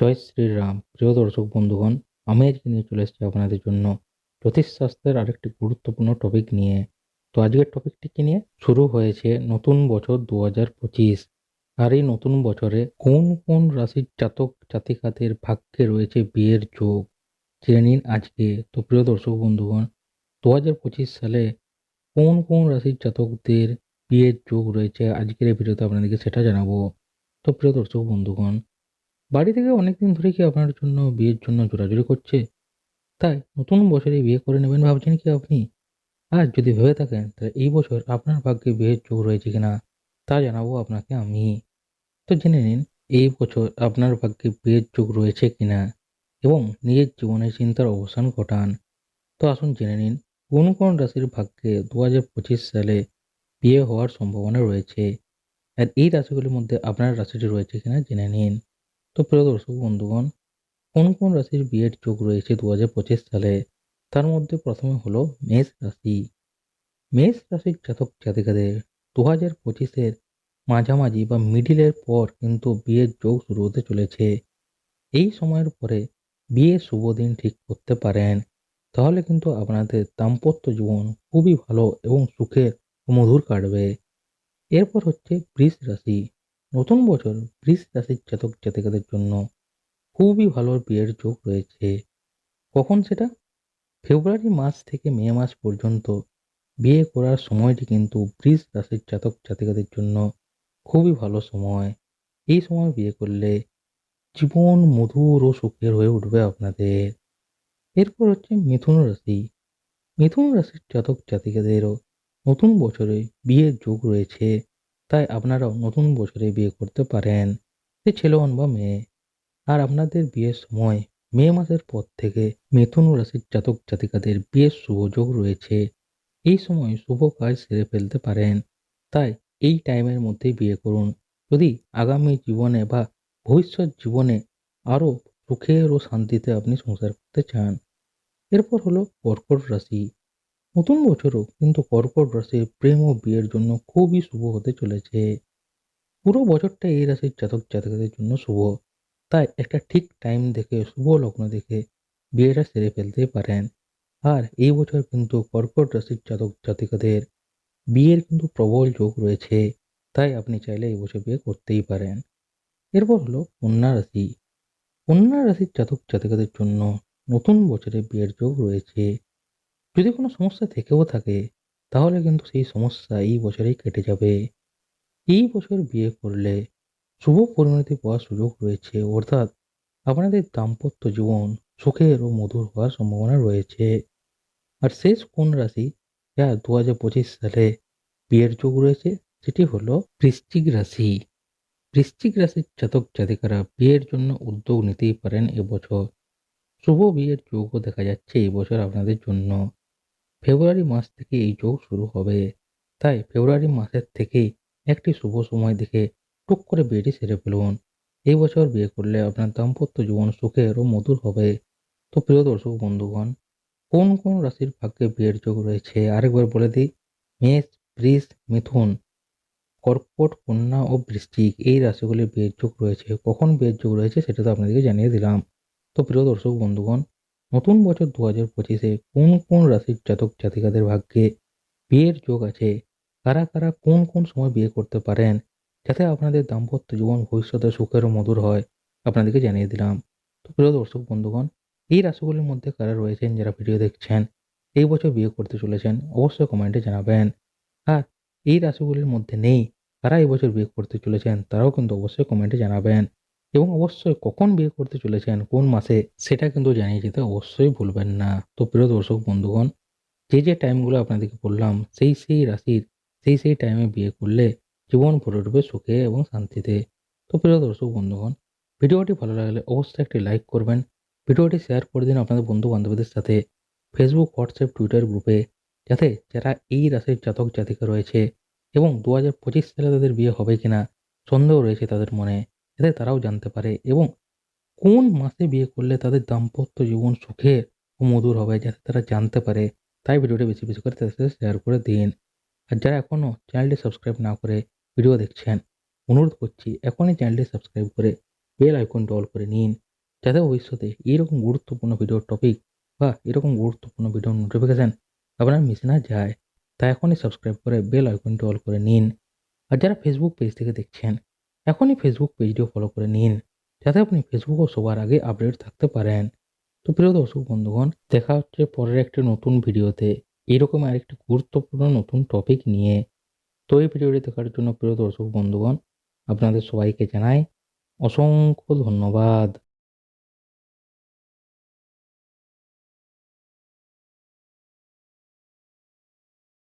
জয় শ্রীরাম। প্রিয় দর্শক, বন্ধুগণ, আমি আজকে নিয়ে চলে এসেছি আপনাদের জন্য জ্যোতিষশাস্ত্রের আরেকটি গুরুত্বপূর্ণ টপিক নিয়ে। তো আজকের টপিকটি কি নিয়ে? শুরু হয়েছে নতুন বছর দু হাজার পঁচিশ। আর এই নতুন বছরে কোন কোন রাশির জাতক জাতিকাদের ভাগ্যে রয়েছে বিয়ের যোগ? জেনে নিন আজকে। তো প্রিয় দর্শক, বন্ধুগণ দু হাজার পঁচিশ সালে কোন কোন রাশির জাতকদের বিয়ের যোগ রয়েছে? আজকের এই ভিডিওতে আপনাদেরকে সেটা জানাব। তো প্রিয় দর্শক, বন্ধুগণ বাড়ি থেকে অনেকদিন ধরে কি আপনার জন্য বিয়ের জন্য জোরাজুরি করছে? তাই নতুন বছরে বিয়ে করে নেবেন ভাবছেন কি আপনি? আর যদি ভেবে থাকেন তাহলে এই বছর আপনার ভাগ্যে বিয়ের যোগ রয়েছে কিনা, তা জানাব আপনাকে আমি। তো জেনে নিন, এই বছর আপনার ভাগ্যে বিয়ের যোগ রয়েছে কিনা এবং নিজের জীবনে চিন্তার অবসান ঘটান। তো আসুন জেনে নিন কোন কোন রাশির ভাগ্যে দু হাজার পঁচিশ সালে বিয়ে হওয়ার সম্ভাবনা রয়েছে। আর এই রাশিগুলির মধ্যে আপনার রাশিটি রয়েছে কিনা জেনে নিন। তো প্রিয় দর্শক বন্ধুগণ কোন কোন রাশির বিয়ের যোগ রয়েছে দু হাজার পঁচিশ সালে। তার মধ্যে প্রথমে হলো মেষ রাশি। মেষ রাশির জাতক জাতিকাদের দু হাজার পঁচিশের মাঝামাঝি বা মিডিলের পর কিন্তু বিয়ের যোগ শুরু হতে চলেছে। এই সময়ের পরে বিয়ে শুভ দিন ঠিক করতে পারেন। তাহলে কিন্তু আপনাদের দাম্পত্য জীবন খুবই ভালো এবং সুখের মধুর কাটবে। এরপর হচ্ছে বৃষ রাশি। নতুন বছর বৃষ রাশির জাতক জাতিকাদের জন্য খুবই ভালো বিয়ের যোগ রয়েছে। কখন সেটা? ফেব্রুয়ারি মাস থেকে মে মাস পর্যন্ত বিয়ে করার সময়টি কিন্তু বৃষ রাশির জাতক জাতিকাদের জন্য খুবই ভালো সময়। এই সময় বিয়ে করলে জীবন মধুর ও সুখের হয়ে উঠবে আপনাদের। এরপর হচ্ছে মিথুন রাশি। মিথুন রাশির জাতক জাতিকাদেরও নতুন বছরে বিয়ের যোগ রয়েছে। তাই আপনারাও নতুন বছরে বিয়ে করতে পারেন। সে ছেলে হন বা মেয়ে। আর আপনাদের বিয়ের সময় মে মাসের পর থেকে মিথুন রাশির জাতক জাতিকাদের বিয়ের সুযোগ রয়েছে। এই সময় শুভ কাজ সেরে ফেলতে পারেন। তাই এই টাইমের মধ্যেই বিয়ে করুন। যদি আগামী জীবনে বা ভবিষ্যৎ জীবনে আরও সুখের ও শান্তিতে আপনি সংসার করতে চান। এরপর হলো কর্কট রাশি। নতুন বছরও কিন্তু কর্কট রাশির প্রেম ও বিয়ের জন্য খুবই শুভ হতে চলেছে। পুরো বছরটা এই রাশির জাতক জাতকদের জন্য শুভ। তাই একটা ঠিক টাইম দেখে, শুভ লগ্ন দেখে বিয়েটা সেরে ফেলতে পারেন। আর এই বছর কিন্তু কর্কট রাশির জাতক জাতিকাদের বিয়ের কিন্তু প্রবল যোগ রয়েছে। তাই আপনি চাইলে এই বছর বিয়ে করতেই পারেন। এরপর হলো কন্যা রাশি। কন্যা রাশির জাতক জাতিকাদের জন্য নতুন বছরে বিয়ের যোগ রয়েছে। যদি কোনো সমস্যা থেকেও থাকে, তাহলে কিন্তু সেই সমস্যা এই বছরেই কেটে যাবে। এই বছর বিয়ে করলে শুভ পরিণতি পাওয়ার সুযোগ রয়েছে, অর্থাৎ আপনাদের দাম্পত্য জীবন সুখের ও মধুর হওয়ার সম্ভাবনা রয়েছে। আর শেষ কোন রাশি? যা দু হাজার পঁচিশ সালে বিয়ের যোগ রয়েছে, সেটি হলো বৃশ্চিক রাশি। বৃশ্চিক রাশির জাতক জাতিকারা বিয়ের জন্য উদ্যোগ নিতেই পারেন এবছর শুভ বিয়ের যোগও দেখা যাচ্ছে এই বছর আপনাদের জন্য। ফেব্রুয়ারি মাস থেকে এই যোগ শুরু হবে। তাই ফেব্রুয়ারি মাসের থেকেই একটি শুভ সময় দেখে টুক করে বিয়েটি সেরে ফেলুন। এই বছর বিয়ে করলে আপনার দাম্পত্য জীবন সুখের ও মধুর হবে। তো প্রিয় দর্শক বন্ধুগণ, কোন কোন রাশির ভাগ্যে বিয়ের যোগ রয়েছে আরেকবার বলে দিই। মেষ, বৃষ, মিথুন, কর্কট, কন্যা ও বৃষ্টিক এই রাশিগুলির বিয়ের যোগ রয়েছে। কখন বিয়ের যোগ রয়েছে সেটা তো আপনাদেরকে জানিয়ে দিলাম। তো প্রিয় দর্শক বন্ধুগণ নতুন বছর দু হাজার পঁচিশে কোন কোন রাশির জাতক জাতিকাদের ভাগ্যে বিয়ের যোগ আছে? কারা কারা কোন কোন সময় বিয়ে করতে পারেন? যাতে আপনাদের দাম্পত্য জীবন ভবিষ্যতে সুখের ও মধুর হয়, আপনাদেরকে জানিয়ে দিলাম। তো প্রিয় দর্শক বন্ধুগণ, এই রাশিগুলির মধ্যে কারা রয়েছেন যারা ভিডিও দেখছেন, এই বছর বিয়ে করতে চলেছেন, অবশ্যই কমেন্টে জানাবেন। আর এই রাশিগুলির মধ্যে নেই, কারা এই বছর বিয়ে করতে চলেছেন, তারাও কিন্তু অবশ্যই কমেন্টে জানাবেন। এবং অবশ্যই কখন বিয়ে করতে চলেছেন, কোন মাসে, সেটা কিন্তু জানিয়ে যেতে অবশ্যই ভুলবেন না। তো প্রিয় দর্শক, বন্ধুগণ, যে যে টাইমগুলো আপনাদেরকে বললাম, সেই সেই রাশির, সেই সেই টাইমে বিয়ে করলে জীবন ভরে উঠবে সুখে এবং শান্তিতে। তো প্রিয় দর্শক, বন্ধুগণ, ভিডিওটি ভালো লাগলে অবশ্যই একটি লাইক করবেন। ভিডিওটি শেয়ার করে দিন আপনাদের বন্ধু বান্ধবদের সাথে ফেসবুক হোয়াটসঅ্যাপ টুইটার গ্রুপে যাতে যারা এই রাশির জাতক জাতিকা রয়েছে এবং দু হাজার পঁচিশ সালে তাদের বিয়ে হবে কিনা, সন্দেহ রয়েছে তাদের মনে। যাতে তারাও জানতে পারে এবং কোন মাসে বিয়ে করলে তাদের দাম্পত্য জীবন সুখের ও মধুর হবে যাতে তারা জানতে পারে। তাই ভিডিওটি বেশি বেশি করে তাদের সাথে শেয়ার করে দিন। আর যারা এখনও চ্যানেলটি সাবস্ক্রাইব না করে ভিডিও দেখছেন, অনুরোধ করছি এখনই চ্যানেলটি সাবস্ক্রাইব করে বেল আইকনটি অল করে নিন, যাতে ভবিষ্যতে এইরকম গুরুত্বপূর্ণ ভিডিওর টপিক বা এরকম গুরুত্বপূর্ণ ভিডিওর নোটিফিকেশান আপনার মিশে না যায়। তাই এখনই সাবস্ক্রাইব করে বেল আইকনটি অল করে নিন। আর যারা ফেসবুক পেজ থেকে দেখছেন এখনই ফেসবুক পেজটিও ফলো করে নিন, যাতে আপনি ফেসবুকও সবার আগে আপডেট থাকতে পারেন। তো প্রিয় দর্শক বন্ধুগণ, দেখা হচ্ছে পরের একটি নতুন ভিডিওতে। এরকম আরেকটি গুরুত্বপূর্ণ নতুন টপিক নিয়ে। তো এই ভিডিওটি দেখার জন্য প্রিয় দর্শক বন্ধুগণ, আপনাদের সবাইকে জানাই অসংখ্য ধন্যবাদ।